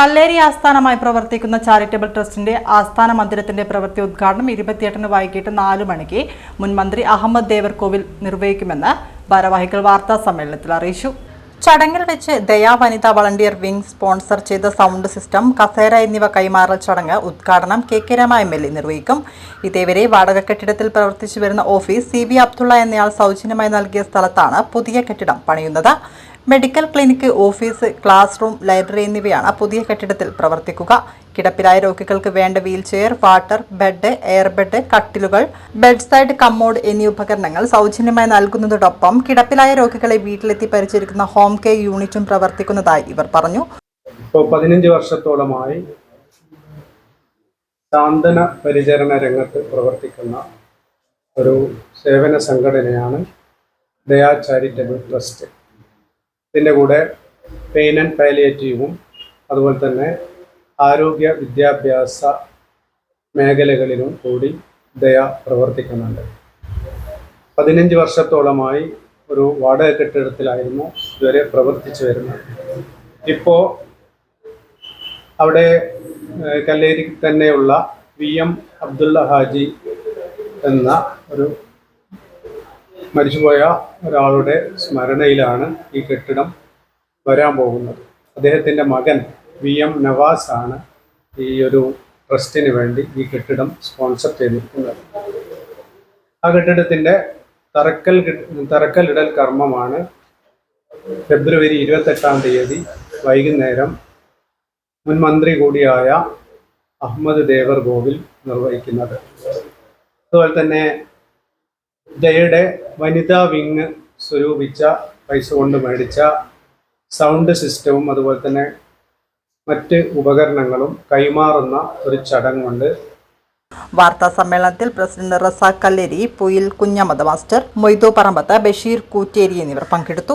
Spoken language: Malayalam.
കല്ലേരി ആസ്ഥാനമായി പ്രവർത്തിക്കുന്ന ചാരിറ്റബിൾ ട്രസ്റ്റിന്റെ ആസ്ഥാന മന്ദിരത്തിന്റെ പ്രവൃത്തി ഉദ്ഘാടനം ഇരുപത്തിയെട്ടിന് വൈകിട്ട് നാലു മണിക്ക് മുൻ മന്ത്രി അഹമ്മദ് ദേവർകോവിൽ നിർവഹിക്കുമെന്ന് ഭാരവാഹികൾ വാർത്താ സമ്മേളനത്തിൽ അറിയിച്ചു. ചടങ്ങിൽ വെച്ച് ദയാ വനിത വളണ്ടിയർ വിംഗ് സ്പോൺസർ ചെയ്ത സൗണ്ട് സിസ്റ്റം കസേര എന്നിവ കൈമാറൽ ചടങ്ങ് ഉദ്ഘാടനം K K Rama M L A നിർവഹിക്കും. ഇതേവരെ വാടക കെട്ടിടത്തിൽ പ്രവർത്തിച്ചു വരുന്ന ഓഫീസ് സി ബി അബ്ദുള്ള എന്നയാൾ സൗജന്യമായി നൽകിയ സ്ഥലത്താണ് പുതിയ കെട്ടിടം പണിയുന്നത്. Medical clinic office class room library എന്നിവയാണ് പുതിയ കെട്ടിടത്തിൽ പ്രവർത്തിക്കുക. കിടപ്പിലായ രോഗികൾക്ക് വേണ്ട wheelchair water bed air bed കട്ടിലുകൾ bed side commode എന്നീ ഉപകരണങ്ങൾ സൗജന്യമായി നൽകുന്നതോടൊപ്പം കിടപ്പിലായ രോഗികളെ വീട്ടിലെത്തി പരിചരിക്കുന്ന ഹോം കെയർ യൂണിറ്റും പ്രവർത്തിക്കുന്നതായി ഇവർ പറഞ്ഞു. ഇപ്പോൾ പതിനഞ്ച് വർഷത്തോളമായി സാന്ത്വന പരിചരണ രംഗത്ത് പ്രവർത്തിക്കുന്ന ഒരു സേവന സംഘടനയാണ് ദയാ ചാരിറ്റബിൾ ട്രസ്റ്റ്. ഇതിന്റെ കൂടെ പെയിൻ ആൻഡ് പാലിയേറ്റീവും അതുപോലെ തന്നെ ആരോഗ്യ വിദ്യാഭ്യാസ മേഖലകളിലും കൂടി ദയ പ്രവർത്തിക്കുന്നുണ്ട്. പതിനഞ്ച് വർഷത്തോളമായി ഒരു വാടക കെട്ടിടത്തിലായിരുന്നു ഇതുവരെ പ്രവർത്തിച്ചു വരുന്നത്. ഇപ്പോൾ അവിടെ കല്ലേരി തന്നെയുള്ള വി എം അബ്ദുള്ള ഹാജി എന്ന ഒരു മരിച്ചുപോയ ഒരാളുടെ സ്മരണയിലാണ് ഈ കെട്ടിടം വരാൻ പോകുന്നത്. അദ്ദേഹത്തിന്റെ മകൻ വി എം നവാസ് ആണ് ഈ ഒരു ട്രസ്റ്റിന് വേണ്ടി ഈ കെട്ടിടം സ്പോൺസർ ചെയ്തിരിക്കുന്നത്. ആ കെട്ടിടത്തിന്റെ തറക്കൽ തറക്കല്ലിടൽ കർമ്മമാണ് ഫെബ്രുവരി ഇരുപത്തെട്ടാം തീയതി വൈകുന്നേരം മുൻ മന്ത്രി കൂടിയായ അഹമ്മദ് ദേവർ ഗോവിൽ നിർവഹിക്കുന്നത്. അതുപോലെ തന്നെ ജയയുടെ വനിതാ വിങ് സ്വരൂപിച്ച പൈസ കൊണ്ട് മേടിച്ച സൗണ്ട് സിസ്റ്റവും അതുപോലെ തന്നെ മറ്റ് ഉപകരണങ്ങളും കൈമാറുന്ന ഒരു ചടങ്ങുണ്ട് വാർത്താ സമ്മേളനത്തിൽ പ്രസിഡന്റ് റസാഖ് കല്ലേരി പുയിൽ കുഞ്ഞമത മാസ്റ്റർ മൊയ്തു പറമ്പത്ത് ബഷീർ കൂറ്റേരി എന്നിവർ പങ്കെടുത്തു.